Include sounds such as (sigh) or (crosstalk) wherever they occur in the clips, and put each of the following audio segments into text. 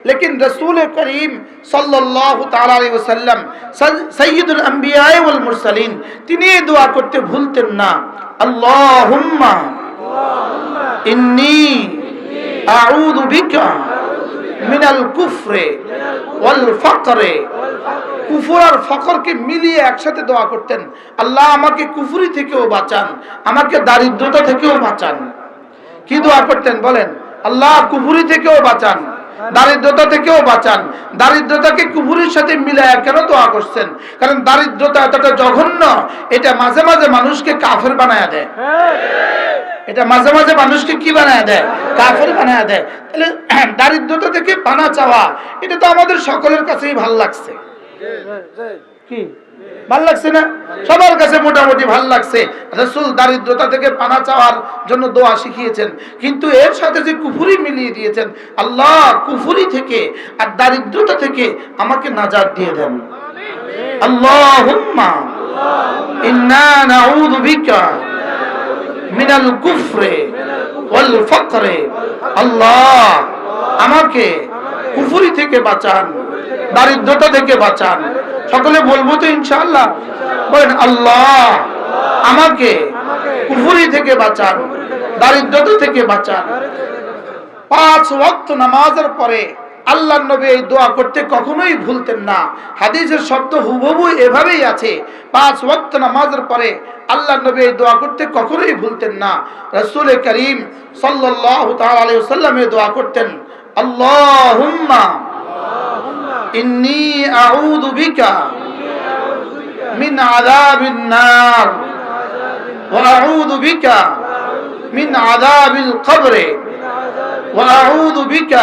लेकिन रसूल करीम सल्लल्लाहु ताला अलैहि वसल्लम सैयदुल अंबिया वल मुरसलिन তিনি এই দোয়া করতে ভুলতেন না আল্লাহুম্মা ইন্নী আউযু বিকা মিনাল কুফরে ওয়াল ফাকরে কুফর আর ফকরকে মিলিয়ে একসাথে দোয়া করতেন আল্লাহ আমাকে কুফরি থেকেও বাঁচান আমাকে দারিদ্রতা থেকেও বাঁচান কি দোয়া করতেন বলেন আল্লাহ কুফুরি থেকেও বাঁচান দারিদ্রতা থেকেও বাঁচান। দারিদ্রতাকে কুফুরির সাথে মিলায় কেন দোয়া করছেন? কারণ দারিদ্রতা এতটা জঘন্য, এটা মাঝে মাঝে মানুষকে কাফের বানায় দেয়। এটা মাঝে মাঝে মানুষকে কি বানায় দেয়? কাফের বানায় দেয়। তাহলে (clears throat) দারিদ্রতা থেকে পানা চাওয়া, এটা তো আমাদের সকলের কাছেই ভালো লাগছে। কি? ভালো লাগছে না? সবার কাছে মোটামুটি ভালো লাগছে। রসুল দারিদ্রতা থেকে পানা চাওয়ার জন্য দোয়া শিখিয়েছেন। কিন্তু এর সাথে যে কুফুরি মিলিয়ে দিয়েছেন, আল্লাহ কুফুরি থেকে আর দারিদ্রতা থেকে আমাকে নাজাত দিয়ে দেন। আল্লাহুম্মা, ইন্না নাউযু বিকা মিনাল কুফরে ওয়াল ফকরে। আল্লাহ আমাকে কুফুরি থেকে বাঁচান, দারিদ্রতা থেকে বাঁচান। সকলে বলব তো ইনশাআল্লাহ। বলেন, আল্লাহ, আমাকে কুফুরি থেকে বাঁচান, দারিদ্রতা থেকে বাঁচান। পাঁচ ওয়াক্ত নামাজের পরে আল্লাহ নবী এই দোয়া করতে কখনোই ভুলতেন না। হাদিসের শব্দ হুবহু এভাবেই আছে। পাঁচ ওয়াক্ত নামাজের পরে আল্লাহ নবী এই দোয়া করতে কখনোই ভুলতেন না। রসুল করিম সাল্লাল্লাহু তাআলা আলাইহি ওয়াসাল্লাম দোয়া করতেন, আল্লাহুম্মা إني أعوذ بك من عذاب النار وأعوذ بك من عذاب القبر وأعوذ بك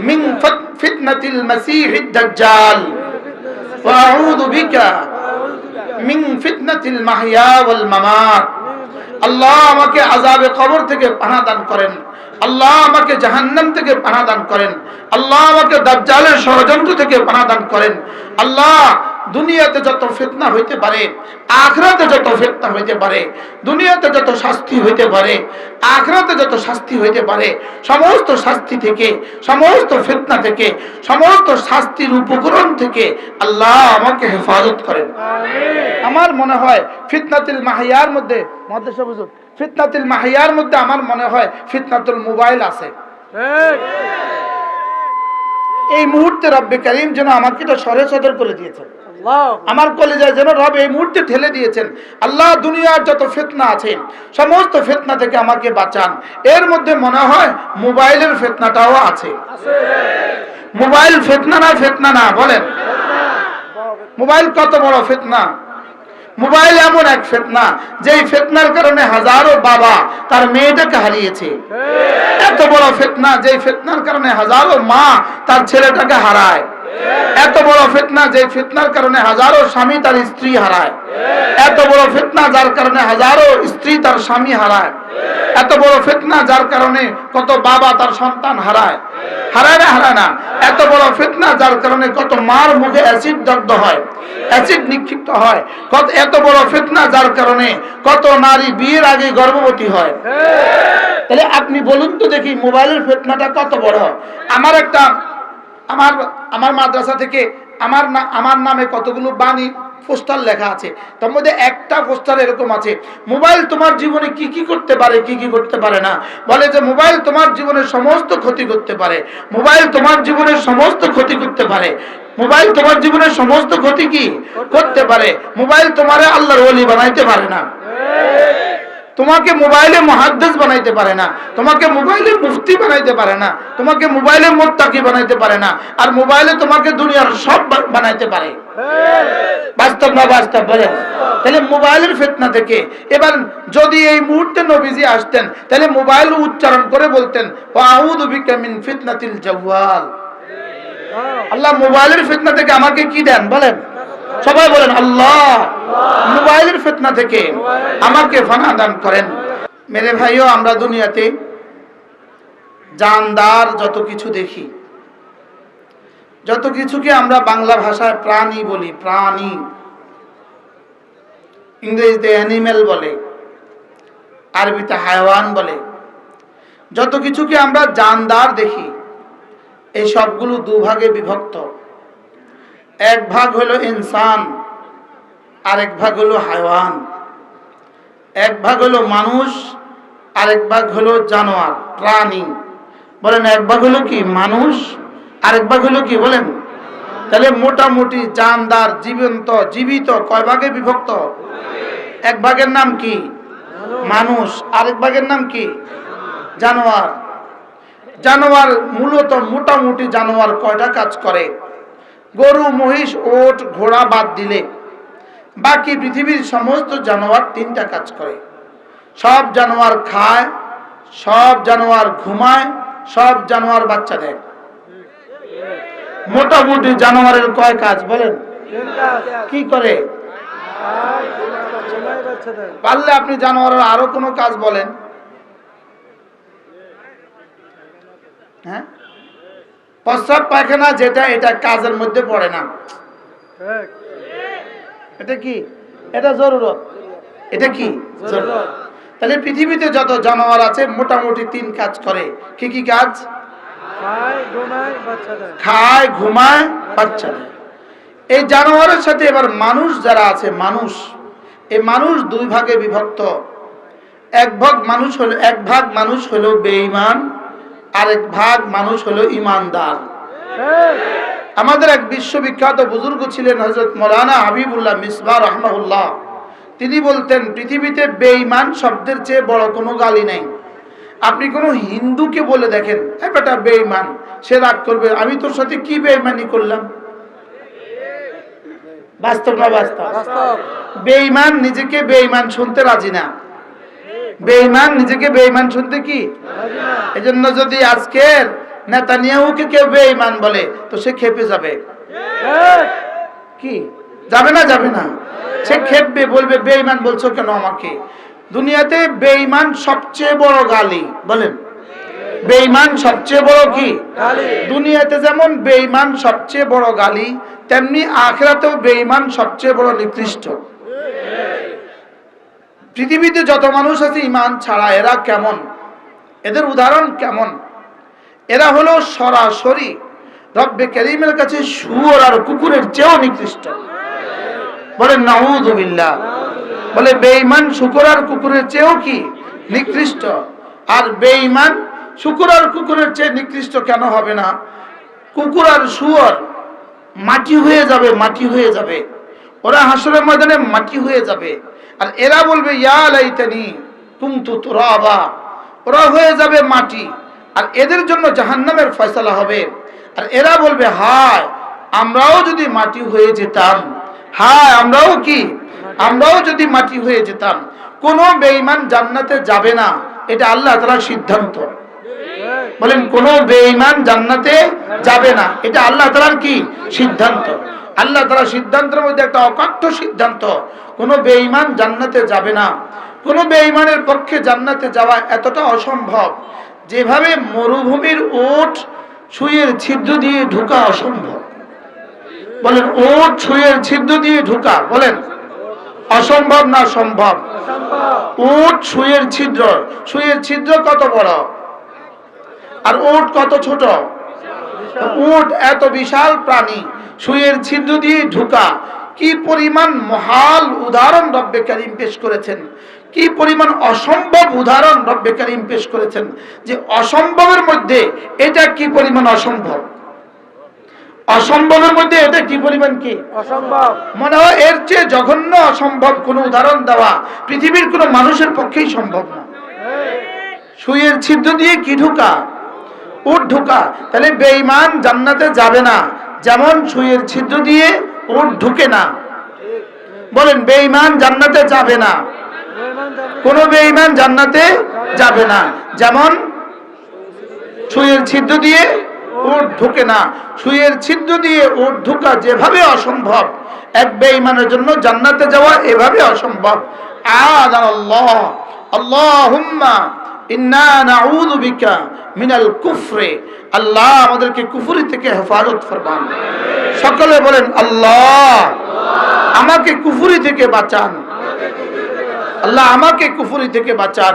من فتنة المسيح الدجال وأعوذ بك من فتنة المحيا والممات আল্লাহ আমাকে আজাবে কবর থেকে পানা দান করেন। আল্লাহ আমাকে জাহান্নাম থেকে পানা দান করেন। আল্লাহ আমাকে দাজ্জালের ষড়যন্ত্র থেকে পানা দান করেন। আল্লাহ দুনিয়াতে যত ফিতনা হইতে পারে আখরাতে যত ফিতনা হইতে পারে দুনিয়াতে যত শাস্তি হইতে পারে আখরাতে যত শাস্তি হইতে পারে সমস্ত শাস্তি থেকে সমস্ত ফিতনা থেকে সমস্ত শাস্তির উপকরণ থেকে আল্লাহ আমাকে হেফাজত করেন। আমার মনে হয় ফিতনাতুল মাহিয়ার মধ্যে মহাদেশা বুঝুন ফিতনাতুল মাহিয়ার মধ্যে আমার মনে হয় ফিতনাতুল মোবাইল আছে। এই মুহূর্তে রব্বে করিম যেন আমাকে এটা সরে সদর করে দিয়েছেন। আমার কলেজায় যেন রব এই মুহূর্তে ঠেলে দিয়েছেন। আল্লাহ দুনিয়ার যত ফেতনা আছে, সমস্ত ফেতনা থেকে আমাকে বাঁচান। এর মধ্যে মনে হয় মোবাইলের ফেতনাটাও আছে। মোবাইল ফেতনা না ফেতনা না, বলেন। মোবাইল কত বড় ফেতনা। মোবাইল এমন এক ফেতনা, যেই ফেতনার কারণে হাজারো বাবা তার মেয়েটাকে হারিয়েছে। এত বড় ফেতনা, যেই ফেতনার কারণে হাজারো মা তার ছেলেটাকে হারায়। এত বড় ফেতনা যে ফিতনার কারণে হাজারো স্বামী তার স্ত্রী হারায়। এত বড় ফিতনা যার কারণে হাজারো স্ত্রী তার স্বামী হারায়। এত বড় ফিতনা যার কারণে কত বাবা তার সন্তান হারায়। হারায় না হারায় না? এত বড় ফিতনা যার কারণে কত মার মুখে অ্যাসিড দগ্ধ হয়। অ্যাসিড নিক্ষিপ্ত হয়। কত, এত বড় ফিতনা যার কারণে কত নারী বিয়ের আগে গর্ভবতী হয়। তাহলে আপনি বলুন তো দেখি মোবাইলের ফিতনাটা কত বড়? আমার একটা আমার আমার মাদ্রাসা থেকে আমার না, আমার নামে কতগুলো বাণী, পোস্টার লেখা আছে? তার মধ্যে একটা পোস্টার এরকম আছে, মোবাইল তোমার জীবনে কি কি করতে পারে, কি কি করতে পারে না? বলে যে মোবাইল তোমার জীবনের সমস্ত ক্ষতি করতে পারে। মোবাইল তোমার জীবনের সমস্ত ক্ষতি করতে পারে। মোবাইল তোমার জীবনের সমস্ত ক্ষতি কি? করতে পারে। মোবাইল তোমারে আল্লাহর ওলি বানাইতে পারে না। তোমাকে মোবাইলে মহাদ্দেশ বানাইতে পারে না, তোমাকে মোবাইলে মুফতি বানাইতে পারে না, তোমাকে মোবাইলে মোত্তাকি বানাইতে পারে না, আর মোবাইলে তোমাকে দুনিয়ার সব বানাইতে পারে। বাস্তব না বাস্তব বলেন তাহলে মোবাইলের ফেতনা থেকে, এবার যদি এই মুহূর্তে নবীজি আসতেন, তাহলে মোবাইল উচ্চারণ করে বলতেন ফিতনাতিল জাওয়াল। আল্লাহ মোবাইলের ফিতনা থেকে আমাকে কি দেন, বলেন? সবাই বলেন, আল্লাহ, মোবাইলের ফিতনা থেকে আমাকে ফানা দান করেন। মেরে ভাইও, আমরা দুনিয়াতে জানদার যত কিছু দেখি, যত কিছুকে আমরা বাংলা ভাষায় প্রাণী বলি, প্রাণী। ইংরেজিতে অ্যানিমেল বলে, আরবিতে হায়ওয়ান বলে, যত কিছুকে আমরা জানদার দেখি, এই সবগুলো দুভাগে বিভক্ত। এক ভাগ হলো ইনসান, আরেক ভাগ হলো হাইওয়ান। এক ভাগ হলো মানুষ, আরেক ভাগ হলো জানোয়ার, প্রাণী। বলেন, এক ভাগ হলো কি মানুষ, আরেক ভাগ হলো কি বলেন? তাহলে মোটামুটি জানদার, জীবন্ত, জীবিত, কয় ভাগে বিভক্ত? এক ভাগের নাম কি? মানুষ। আরেক ভাগের নাম কি? জানোয়ার। জানোয়ার মূলত মোটামুটি জানোয়ার কয়টা কাজ করে? গরু, মহিষ, ওট, ঘোড়া বাদ দিলে বাকি পৃথিবীর সমস্ত জানোয়ার তিনটা কাজ করে। সব জানোয়ার খায়, সব জানোয়ার ঘুমায়, সব জানোয়ার বাচ্চা দেয়। মোটামুটি জানোয়ারের কয় কাজ বলেন? কি করে? পারলে আপনি জানোয়ারের আরও কোনো কাজ বলেন। হ্যাঁ? প্রস্রাব পায়খানা যেটা এটা কাজের মধ্যে পড়ে না। এটা কি? এটা জরুরত। এটা কি? তাহলে পৃথিবীতে যত জানোয়ার আছে মোটামুটি তিন কাজ করে। কি কি কাজ? খায় ঘুমায় বাচ্চা এই জানোয়ারের সাথে এবার মানুষ যারা আছে মানুষ এই মানুষ দুই ভাগে বিভক্ত। এক ভাগ মানুষ হলো এক ভাগ মানুষ হলো বেঈমান আরেক ভাগ মানুষ হলো ইমানদার। আমাদের এক বিশ্ববিখ্যাত বুজুর্গ ছিলেন হজরত মৌলানা হাবিবুল্লাহ মিসবা রহমাউল্লাহ তিনি বলতেন পৃথিবীতে বেঈমান শব্দের চেয়ে বড় কোনো গালি নেই। আপনি কোনো হিন্দুকে বলে দেখেন হ্যাঁ বেটা বেঈমান সে রাগ করবে আমি তোর সাথে কি বেঈমানি করলাম? বাস্তব না বাস্তব। বেঈমান নিজেকে বেঈমান শুনতে রাজি না। বেঈমান নিজেকে বেঈমান শুনতে কি? এজন্য যদি আজকের নেতানিয়াহুকে কেউ বেঈমান বলে তো সে খেপে যাবে। কি? যাবে না যাবে না। সে খেপবে বলবে বেঈমান বলছো কেন আমাকে? দুনিয়াতে বেঈমান সবচেয়ে বড় গালি বলেন। বেঈমান সবচেয়ে বড় কি? দুনিয়াতে যেমন বেঈমান সবচেয়ে বড় গালি তেমনি আখেরাতেও বেঈমান সবচেয়ে বড় নিকৃষ্ট। পৃথিবীতে যত মানুষ আছে ইমান ছাড়া এরা কেমন? এদের উদাহরণ কেমন? এরা হলো সরাসরি রব্বে করিমের কাছে শুয়োর আর কুকুরের চেয়েও নিকৃষ্ট। বলে নাউজুবিল্লাহ বলে, বেঈমান শুকুর আর কুকুরের চেয়েও কি নিকৃষ্ট? আর বেঈমান শুকুর আর কুকুরের চেয়ে নিকৃষ্ট কেন হবে না? কুকুর আর শুয়োর মাটি হয়ে যাবে, মাটি হয়ে যাবে। ওরা হাসরের ময়দানে মাটি হয়ে যাবে। আর এরা বলবে কুমতু তুরাবা। ওরা হয়ে যাবে মাটি। আর এদের জন্য জাহান্নামের ফয়সালা হবে। আর এরা বলবে, হায়, আমরাও যদি মাটি হয়ে যেতাম। হায়, আমরাও কি? আমরাও যদি মাটি হয়ে যেতাম। কোনো বেঈমান জান্নাতে যাবে না। এটা আল্লাহ তাআলার সিদ্ধান্ত। বলেন, কোন বেঈমান জান্নাতে যাবে না। এটা আল্লাহ তাআলার কি? সিদ্ধান্ত। আল্লাহ তারা সিদ্ধান্তের মধ্যে একটা অকাট্য সিদ্ধান্ত। কোন বেঈমান জান্নাতে যাবে না। কোন বেঈমানের পক্ষে জান্নাতে যাওয়া এতটা অসম্ভব। যেভাবে মরুভূমির ওট সুইয়ের ছিদ্র দিয়ে ঢুকা অসম্ভব। বলেন, ওট সুইয়ের ছিদ্র দিয়ে ঢুকা, বলেন, অসম্ভব না সম্ভব? উট সুইয়ের ছিদ্র সুইয়ের ছিদ্র কত বড়? আর উট কত ছোট? উট এত বিশাল প্রাণী সুইয়ের ছিদ্র দিয়ে ঢুকা। কি পরিমাণ মহাল উদাহরণ রব্বে করিম পেশ করেছেন। কি পরিমাণ অসম্ভব উদাহরণ রব্বে করিম পেশ করেছেন যে অসম্ভবের মধ্যে এটা কি পরিমাণ অসম্ভব? অসম্ভবের মধ্যে এটা কি পরিমাণ কি? অসম্ভব। মনে হয় এর চেয়ে জঘন্য অসম্ভব কোনো উদাহরণ দেওয়া পৃথিবীর কোনো মানুষের পক্ষেই সম্ভব না। সুইয়ের ছিদ্র দিয়ে কি ঢুকা? উট ঢুকা। তাহলে বেঈমান জান্নাতে যাবে না। যেমন সুইয়ের ছিদ্র দিয়ে উট ঢুকে না। বলেন, বেঈমান জান্নাতে যাবে না। কোন বেঈমান জান্নাতে যাবে না। যেমন সুইয়ের ছিদ্র দিয়ে ওট ঢুকে না। সুইয়ের ছিদ্র দিয়ে ওট ঢুকা যেভাবে অসম্ভব, এক বেঈমানের জন্য জান্নাতে যাওয়া এভাবে অসম্ভব। আদান আল্লাহ। আল্লাহুম্মা আল্লাহ আমাদেরকে কুফুরি থেকে হেফাজত ফরমান। সকলে বলেন, আল্লাহ, আমাকে কুফুরি থেকে বাঁচান। আল্লাহ, আমাকে কুফুরি থেকে বাঁচান।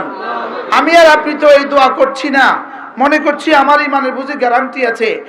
আমি আর আপনি তো এই দোয়া করছি না। মনে করছি আমার ইমানের বুঝে গ্যারান্টি আছে।